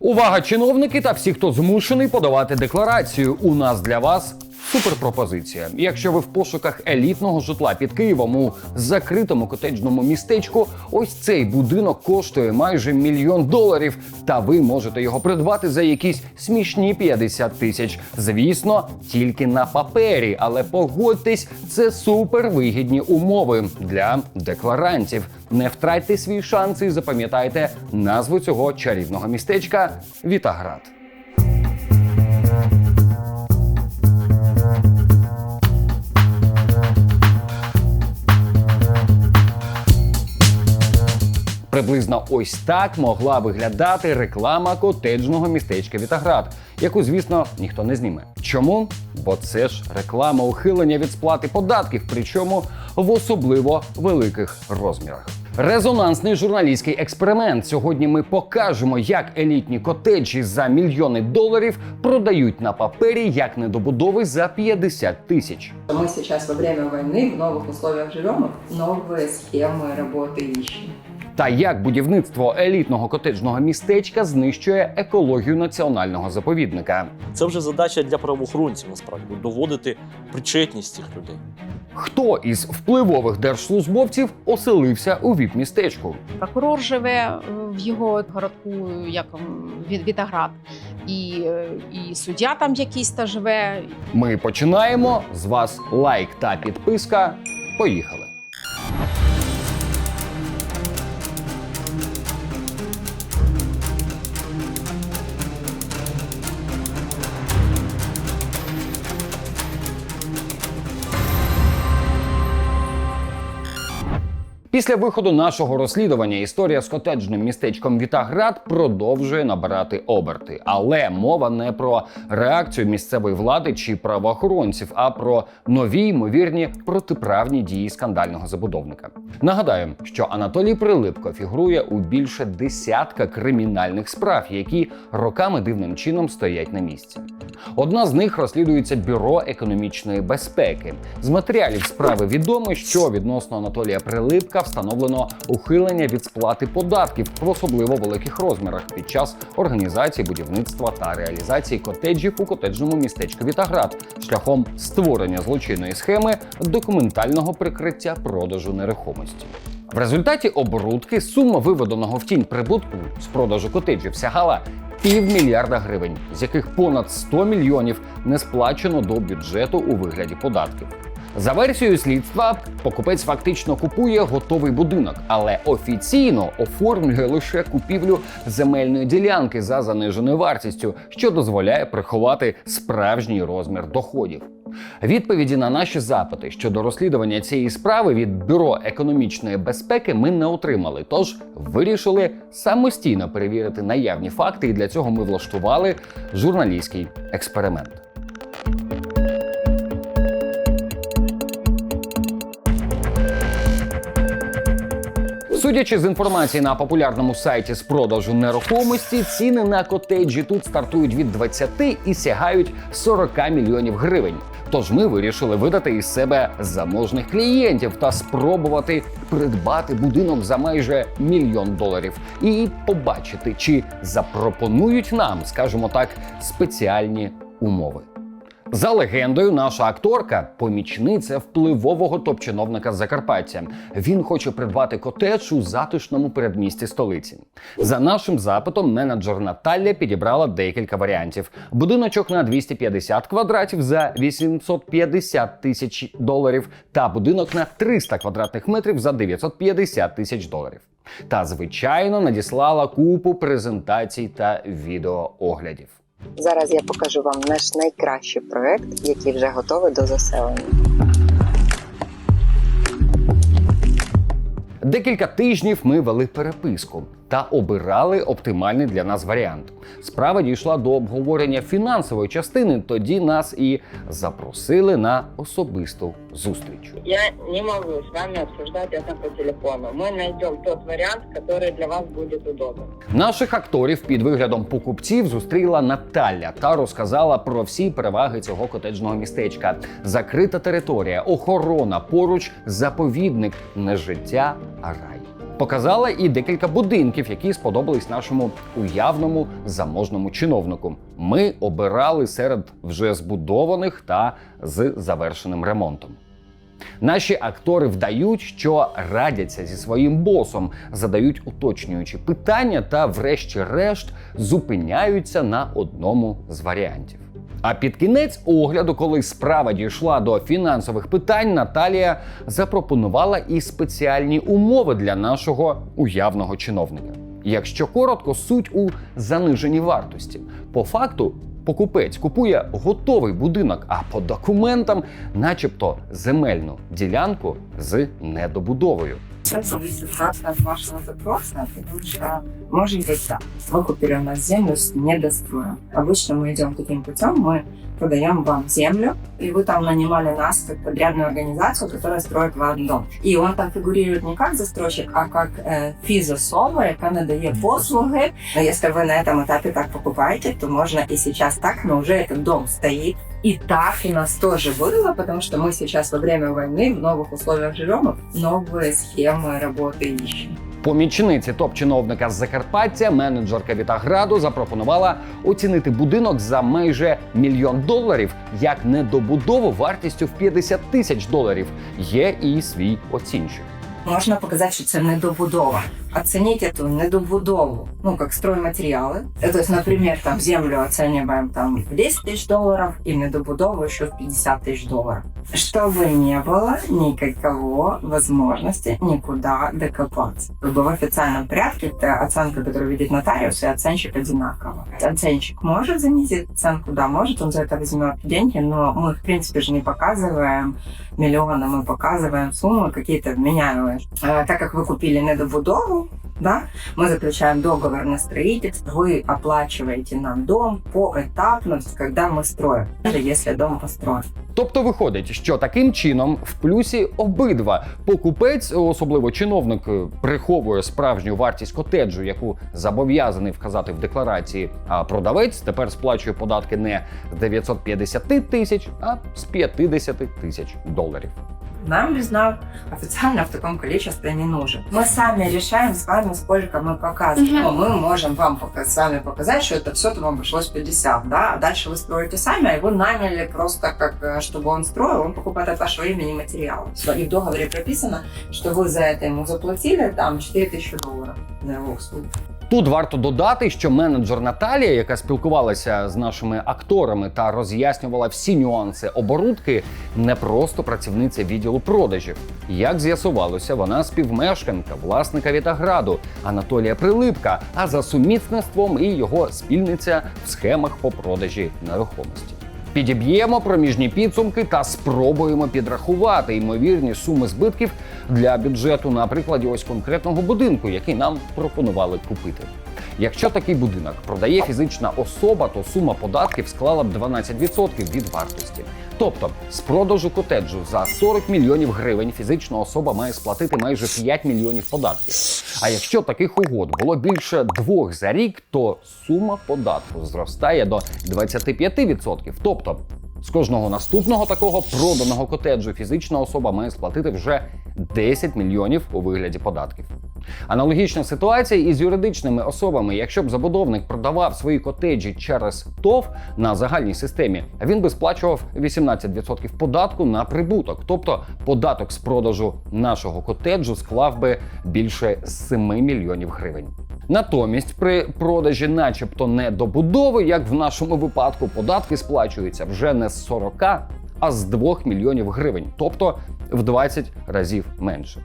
Увага, чиновники та всі, хто змушений подавати декларацію. У нас для вас суперпропозиція. Якщо ви в пошуках елітного житла під Києвом у закритому котеджному містечку, ось цей будинок коштує майже мільйон доларів, та ви можете його придбати за якісь смішні 50 тисяч. Звісно, тільки на папері, але погодьтесь, це супервигідні умови для декларантів. Не втратьте свій шанс і запам'ятайте назву цього чарівного містечка Вітаград. Приблизно ось так могла виглядати реклама котеджного містечка Вітаград, яку, звісно, ніхто не зніме. Чому? Бо це ж реклама ухилення від сплати податків, причому в особливо великих розмірах. Резонансний журналістський експеримент. Сьогодні ми покажемо, як елітні котеджі за мільйони доларів продають на папері як недобудови за 50 тисяч. Мы сейчас во время войны в новых условиях живем, и новые схемы работы ищем. Та як будівництво елітного котеджного містечка знищує екологію національного заповідника. Це вже задача для правоохоронців насправді доводити причетність цих людей. Хто із впливових держслужбовців оселився у віп-містечку? Прокурор живе е, в його городку, як м, Ві- Вітаград, і, е, і суддя там якийсь та живе. Ми починаємо. З вас лайк та підписка. Поїхали. Після виходу нашого розслідування історія з котеджним містечком Вітаград продовжує набирати оберти. Але мова не про реакцію місцевої влади чи правоохоронців, а про нові ймовірні протиправні дії скандального забудовника. Нагадаю, що Анатолій Прилипко фігурує у більше десятка кримінальних справ, які роками дивним чином стоять на місці. Одна з них розслідується бюро економічної безпеки. З матеріалів справи відомо, що відносно Анатолія Прилипка встановлено ухилення від сплати податків в особливо великих розмірах під час організації будівництва та реалізації котеджів у котеджному містечку Вітаград шляхом створення злочинної схеми документального прикриття продажу нерухомості. В результаті оборудки сума виведеного в тінь прибутку з продажу котеджів сягала півмільярда гривень, з яких понад 100 мільйонів не сплачено до бюджету у вигляді податків. За версією слідства, покупець фактично купує готовий будинок, але офіційно оформлює лише купівлю земельної ділянки за заниженою вартістю, що дозволяє приховати справжній розмір доходів. Відповіді на наші запити щодо розслідування цієї справи від бюро економічної безпеки ми не отримали. Тож вирішили самостійно перевірити наявні факти, і для цього ми влаштували журналістський експеримент. Судячи з інформації на популярному сайті з продажу нерухомості, ціни на котеджі тут стартують від 20 і сягають 40 мільйонів гривень. Тож ми вирішили видати із себе заможних клієнтів та спробувати придбати будинок за майже мільйон доларів і побачити, чи запропонують нам, скажімо так, спеціальні умови. За легендою, наша акторка помічниця впливового топ-чиновника з Закарпаття. Він хоче придбати котедж у затишному передмісті столиці. За нашим запитом, менеджер Наталя підібрала декілька варіантів: будиночок на 250 квадратів за 850 тисяч доларів, та будинок на 300 квадратних метрів за 950 тисяч доларів. Та звичайно надіслала купу презентацій та відеооглядів. Зараз я покажу вам наш найкращий проект, який вже готовий до заселення. Декілька тижнів ми вели переписку та обирали оптимальний для нас варіант. Справа дійшла до обговорення фінансової частини. Тоді нас і запросили на особисту зустріч. Я не могу с вами обсуждать это по телефону. Мы найдем тот вариант, который для вас будет удобен. Наших акторів під виглядом покупців зустріла Наталя та розказала про всі переваги цього котеджного містечка: закрита територія, охорона, поруч заповідник, не життя, а рай. Показала і декілька будинків, які сподобались нашому уявному заможному чиновнику. Ми обирали серед вже збудованих та з завершеним ремонтом. Наші актори вдають, що радяться зі своїм босом, задають уточнюючі питання та, врешті-решт, зупиняються на одному з варіантів. А під кінець огляду, коли справа дійшла до фінансових питань, Наталія запропонувала і спеціальні умови для нашого уявного чиновника. Якщо коротко, суть у заниженні вартості. По факту, покупець купує готовий будинок, а по документам, начебто, земельну ділянку з недобудовою. Все зависит как от вашего запроса, потому что может быть так. Вы купили у нас землю с недостроем. Обычно мы идем таким путем, мы продаем вам землю, и вы там нанимали нас как подрядную организацию, которая строит вам дом. И он там фигурирует не как застройщик, а как э, физособа, яка надає послуги. Но если вы на этом этапе так покупаете, то можно и сейчас так, но уже этот дом стоит. И так у нас тоже было, потому что мы сейчас во время войны в новых условиях живем, и новые схемы работы ищем. Помічниці топ-чиновника з Закарпаття, менеджерка Вітаграду, запропонувала оцінити будинок за майже мільйон доларів як недобудову вартістю в 50 тисяч доларів. Є і свій оцінщик. Можна показати, що це недобудова. Оценить эту недобудову, ну, как стройматериалы. Э, То есть, например, там землю оцениваем там в 10 тысяч долларов и недобудову еще в 50 тысяч долларов. Чтобы не было никакого возможности никуда докопаться. Как бы в официальном порядке это оценка, которую видит нотариус, и оценщик одинаково. Оценщик может занизить оценку, да, может, он за это возьмет деньги, но мы, в принципе, же не показываем миллионы, мы показываем суммы какие-то вменяемые. Э, так как вы купили недобудову, да, мы заключаем договор на строительство, вы оплачиваете нам дом поэтапно, когда мы строим, даже если дом построен. Тобто виходить, що таким чином в плюсі обидва покупець, особливо чиновник, е, приховує справжню вартість котеджу, яку зобов'язаний вказати в декларації. А продавець тепер сплачує податки не з 950 тисяч, а з 50 тисяч доларів. Нам безнал официально в таком количестве не нужен. Мы сами решаем с вами, сколько мы показываем. Мгм. Но мы можем вам пока- с вами показать, что это все вам обошлось 50, да, а дальше вы строите сами, а его наняли просто как, э, чтобы он строил, он покупает от вашего имени материалы. И в договоре прописано, что вы за это ему заплатили там 4000 долларов за его услуги. Тут варто додати, що менеджер Наталія, яка спілкувалася з нашими акторами та роз'яснювала всі нюанси оборудки, не просто працівниця відділу продажів. Як з'ясувалося, вона співмешканка власника Вітаграду Анатолія Прилипка, а за сумісництвом і його спільниця в схемах по продажі нерухомості. Підіб'ємо проміжні підсумки та спробуємо підрахувати ймовірні суми збитків для бюджету на прикладі ось конкретного будинку, який нам пропонували купити. Якщо такий будинок продає фізична особа, то сума податків склала б 12% від вартості. Тобто з продажу котеджу за 40 мільйонів гривень фізична особа має сплатити майже 5 мільйонів податків. А якщо таких угод було більше двох за рік, то сума податку зростає до 25%. Тобто з кожного наступного такого проданого котеджу фізична особа має сплатити вже 10 мільйонів у вигляді податків. Аналогічна ситуація із юридичними особами. Якщо б забудовник продавав свої котеджі через ТОВ на загальній системі, він би сплачував 18% податку на прибуток. Тобто податок з продажу нашого котеджу склав би більше 7 мільйонів гривень. Натомість при продажі, начебто, недобудови, як в нашому випадку, податки сплачуються вже не з 40, а з 2 мільйонів гривень, тобто в 20 разів менше.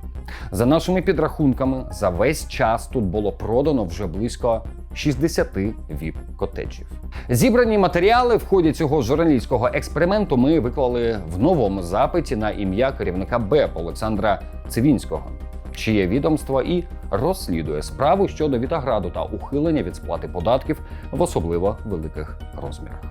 За нашими підрахунками, за весь час тут було продано вже близько 60 віп-котеджів. Зібрані матеріали в ході цього журналістського експерименту ми виклали в новому запиті на ім'я керівника БЕП Олександра Цивінського, чиє відомство і розслідує справу щодо Вітаграду та ухилення від сплати податків в особливо великих розмірах.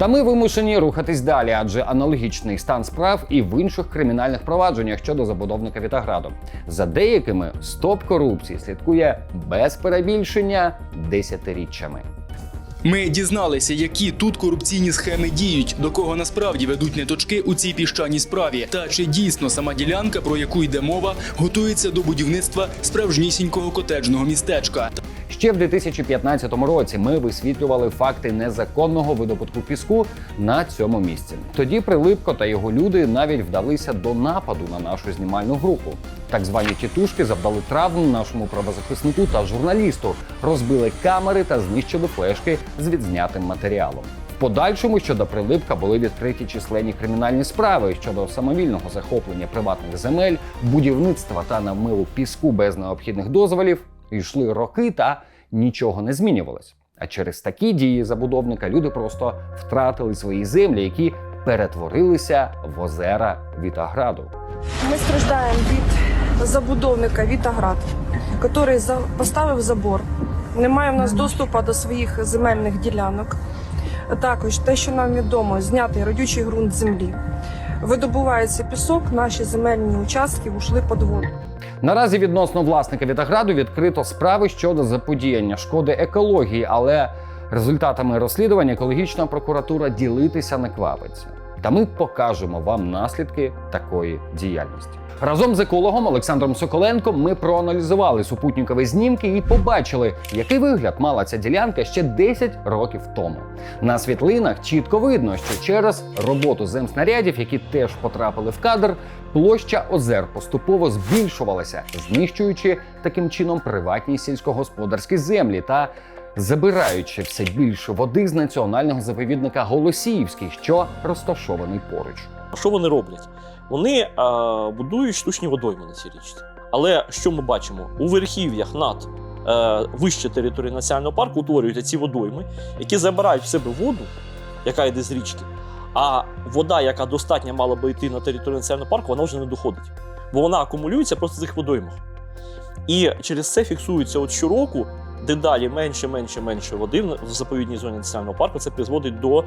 Та ми вимушені рухатись далі, адже аналогічний стан справ і в інших кримінальних провадженнях щодо забудовника Вітаграду. За деякими стоп корупції слідкує без перебільшення десятиріччями. Ми дізналися, які тут корупційні схеми діють, до кого насправді ведуть ниточки у цій піщаній справі, та чи дійсно сама ділянка, про яку йде мова, готується до будівництва справжнісінького котеджного містечка. Ще в 2015 році ми висвітлювали факти незаконного видобутку піску на цьому місці. Тоді Прилипко та його люди навіть вдалися до нападу на нашу знімальну групу. Так звані тітушки завдали травм нашому правозахиснику та журналісту, розбили камери та знищили флешки з відзнятим матеріалом. Подальшому щодо Прилипка були відкриті численні кримінальні справи щодо самовільного захоплення приватних земель, будівництва та намилу піску без необхідних дозволів. Йшли роки та нічого не змінювалось. А через такі дії забудовника люди просто втратили свої землі, які перетворилися в озера Вітаграду. Ми страждаємо від забудовника Вітаград, який поставив забор. Немає в нас доступу до своїх земельних ділянок. Також те, що нам відомо, знятий родючий ґрунт землі. Видобувається пісок, наші земельні участки ушли під воду. Наразі відносно власника Вітаграду відкрито справи щодо заподіяння шкоди екології, але результатами розслідування екологічна прокуратура ділитися не квапиться. Та ми покажемо вам наслідки такої діяльності. Разом з екологом Олександром Соколенком ми проаналізували супутникові знімки і побачили, який вигляд мала ця ділянка ще 10 років тому. На світлинах чітко видно, що через роботу земснарядів, які теж потрапили в кадр, площа озер поступово збільшувалася, знищуючи таким чином приватні сільськогосподарські землі та забираючи все більше води з національного заповідника Голосіївський, що розташований поруч. Що вони роблять? Вони а, будують штучні водойми на цій річці. Але що ми бачимо? У верхів'ях над е, вище території національного парку утворюються ці водойми, які забирають в себе воду, яка йде з річки. А вода, яка достатньо мала би йти на територію національного парку, вона вже не доходить. Бо вона акумулюється просто в цих водоймах. І через це фіксується от щороку дедалі менше, менше, менше води в заповідній зоні національного парку. Це призводить до е,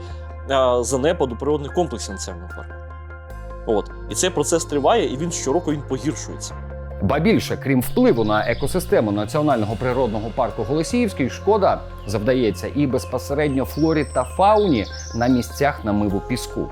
занепаду природних комплексів національного парку. От. І цей процес триває, і він щороку він погіршується. Ба більше, крім впливу на екосистему національного природного парку Голосіївський, шкода завдається і безпосередньо флорі та фауні на місцях намиву піску.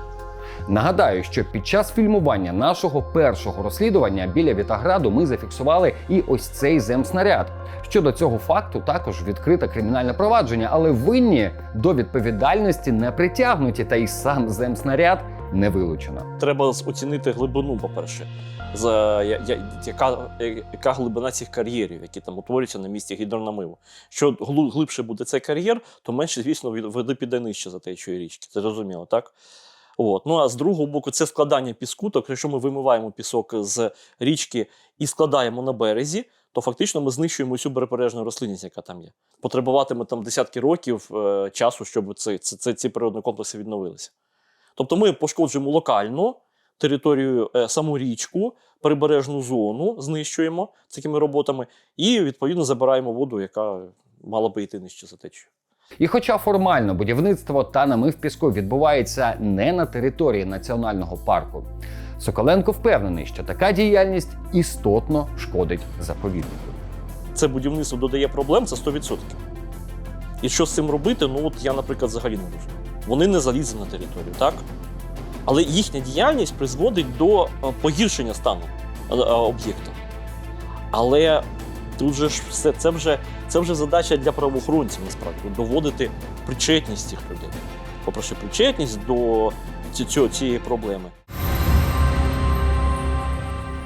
Нагадаю, що під час фільмування нашого першого розслідування біля Вітаграду ми зафіксували і ось цей земснаряд. Щодо цього факту також відкрите кримінальне провадження, але винні до відповідальності не притягнуті, та й сам земснаряд не вилучено. Треба оцінити глибину, по-перше, за я, я, яка, яка глибина цих кар'єрів, які там утворюються на місці гідронамиву. Що глибше буде цей кар'єр, то менше, звісно, води піде нижче за течією річки. Це зрозуміло, так? От. Ну а з другого боку, це складання піску. Тобто, якщо ми вимиваємо пісок з річки і складаємо на березі, то фактично ми знищуємо всю прибережну рослинність, яка там є. Потребуватиме там десятки років е, часу, щоб це, це, ці природні комплекси відновилися. Тобто ми пошкоджуємо локально територію, е, саму річку, прибережну зону знищуємо такими роботами, і відповідно забираємо воду, яка мала би йти нижче за течією. І хоча формально будівництво та намив піску відбувається не на території національного парку, Соколенко впевнений, що така діяльність істотно шкодить заповіднику. Це будівництво додає проблем, це 100%. І що з цим робити? Ну от я, наприклад, взагалі не розумію. Вони не залізли на територію, так? Але їхня діяльність призводить до е, погіршення стану е, е, об'єкту. Але тут же ж все це вже, це вже задача для правоохоронців насправді доводити причетність цих людей. По-перше, причетність до цього- цієї проблеми.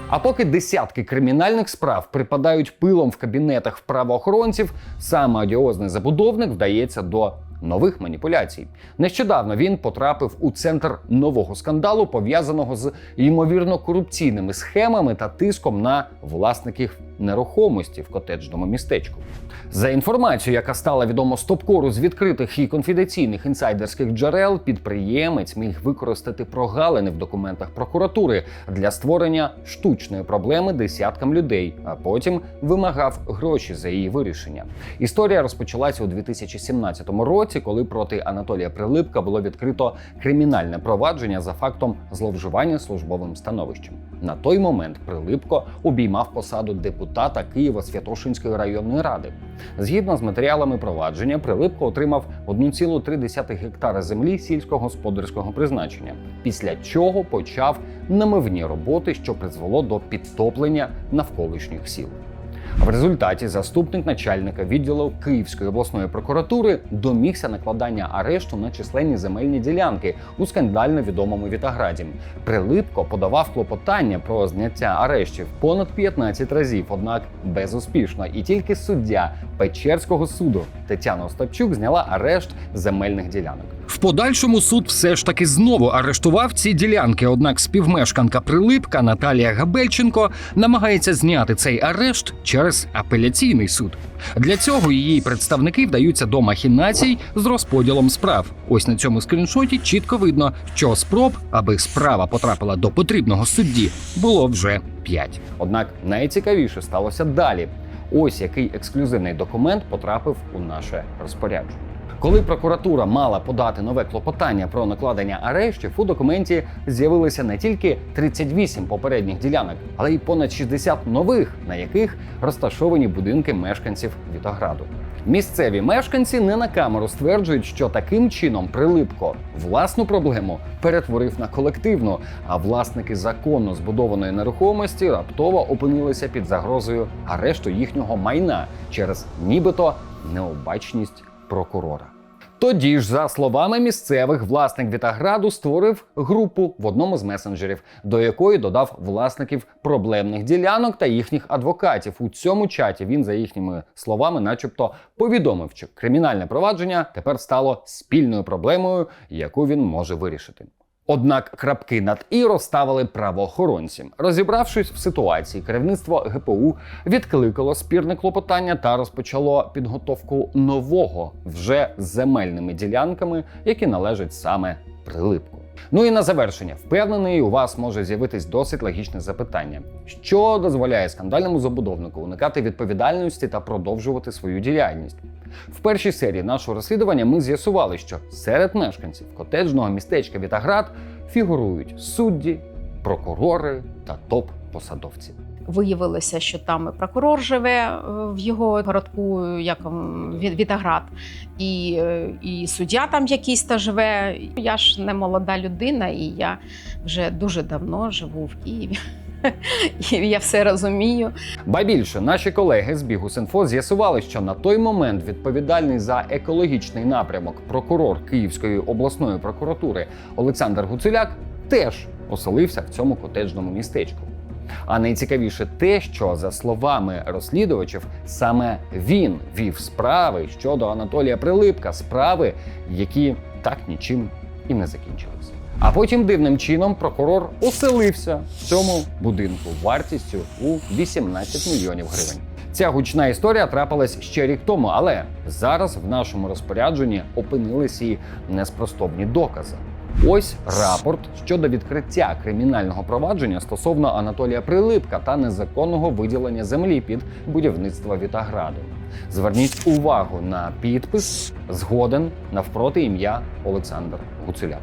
А поки десятки кримінальних справ припадають пилом в кабінетах правоохоронців, саме одіозний забудовник вдається до нових маніпуляцій. Нещодавно він потрапив у центр нового скандалу, пов'язаного з ймовірно корупційними схемами та тиском на власників нерухомості в котеджному містечку. За інформацією, яка стала відомо стопкору з відкритих і конфіденційних інсайдерських джерел, підприємець міг використати прогалини в документах прокуратури для створення штучної проблеми десяткам людей, а потім вимагав гроші за її вирішення. Історія розпочалася у 2017 році. Році, коли проти Анатолія Прилипка було відкрито кримінальне провадження за фактом зловживання службовим становищем. На той момент Прилипко обіймав посаду депутата Києво-Святошинської районної ради. Згідно з матеріалами провадження, Прилипко отримав 1,3 гектара землі сільськогосподарського призначення, після чого почав намивні роботи, що призвело до підтоплення навколишніх сіл. В результаті заступник начальника відділу Київської обласної прокуратури домігся накладання арешту на численні земельні ділянки у скандально відомому Вітаграді. Прилипко подавав клопотання про зняття арештів понад 15 разів, однак безуспішно. І тільки суддя Печерського суду Тетяна Остапчук зняла арешт земельних ділянок. В подальшому суд все ж таки знову арештував ці ділянки. Однак співмешканка Прилипка Наталія Габельченко намагається зняти цей арешт через апеляційний суд. Для цього її представники вдаються до махінацій з розподілом справ. Ось на цьому скріншоті чітко видно, що спроб, аби справа потрапила до потрібного судді, було вже п'ять. Однак найцікавіше сталося далі. Ось який ексклюзивний документ потрапив у наше розпорядження. Коли прокуратура мала подати нове клопотання про накладення арештів, у документі з'явилися не тільки 38 попередніх ділянок, але й понад 60 нових, на яких розташовані будинки мешканців Вітограду. Місцеві мешканці не на камеру стверджують, що таким чином Прилипко власну проблему перетворив на колективну, а власники законно збудованої нерухомості раптово опинилися під загрозою арешту їхнього майна через нібито необачність прокурора. Тоді ж, за словами місцевих, власник Вітаграду створив групу в одному з месенджерів, до якої додав власників проблемних ділянок та їхніх адвокатів. У цьому чаті він, за їхніми словами, начебто повідомив, що кримінальне провадження тепер стало спільною проблемою, яку він може вирішити. Однак крапки над і розставили правоохоронці. Розібравшись в ситуації, керівництво ГПУ відкликало спірне клопотання та розпочало підготовку нового вже земельними ділянками, які належать саме прилипку. Ну і на завершення, впевнений, у вас може з'явитись досить логічне запитання, що дозволяє скандальному забудовнику уникати відповідальності та продовжувати свою діяльність. В першій серії нашого розслідування ми з'ясували, що серед мешканців котеджного містечка Вітаград фігурують судді, прокурори та топ-посадовці. Виявилося, що там і прокурор живе е, в його городку, як м, Вітаград, і, е, і суддя там якийсь та живе. Я ж не молода людина, і я вже дуже давно живу в Києві. І я все розумію. Ба більше наші колеги з Бігус.Інфо з'ясували, що на той момент відповідальний за екологічний напрямок прокурор Київської обласної прокуратури Олександр Гуцуляк теж оселився в цьому котеджному містечку. А найцікавіше те, що за словами розслідувачів, саме він вів справи щодо Анатолія Прилипка, справи, які так нічим і не закінчилися. А потім дивним чином прокурор оселився в цьому будинку вартістю у 18 мільйонів гривень. Ця гучна історія трапилась ще рік тому, але зараз в нашому розпорядженні опинились і неспростовні докази. Ось рапорт щодо відкриття кримінального провадження стосовно Анатолія Прилипка та незаконного виділення землі під будівництво Вітаграду. Зверніть увагу на підпис згоден навпроти ім'я Олександр Гуцуляк.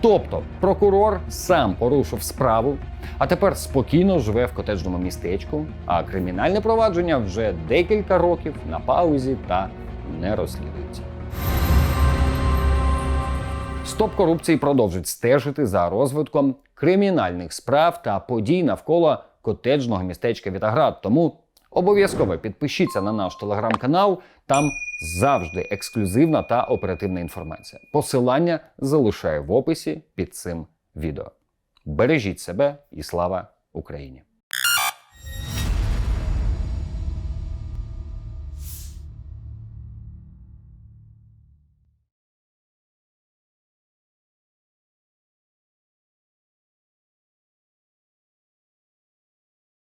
Тобто прокурор сам порушив справу, а тепер спокійно живе в котеджному містечку, а кримінальне провадження вже декілька років на паузі та не розслідується. Стоп корупції продовжить стежити за розвитком кримінальних справ та подій навколо котеджного містечка Вітаград. Тому обов'язково підпишіться на наш телеграм-канал. Там завжди ексклюзивна та оперативна інформація. Посилання залишаю в описі під цим відео. Бережіть себе і слава Україні!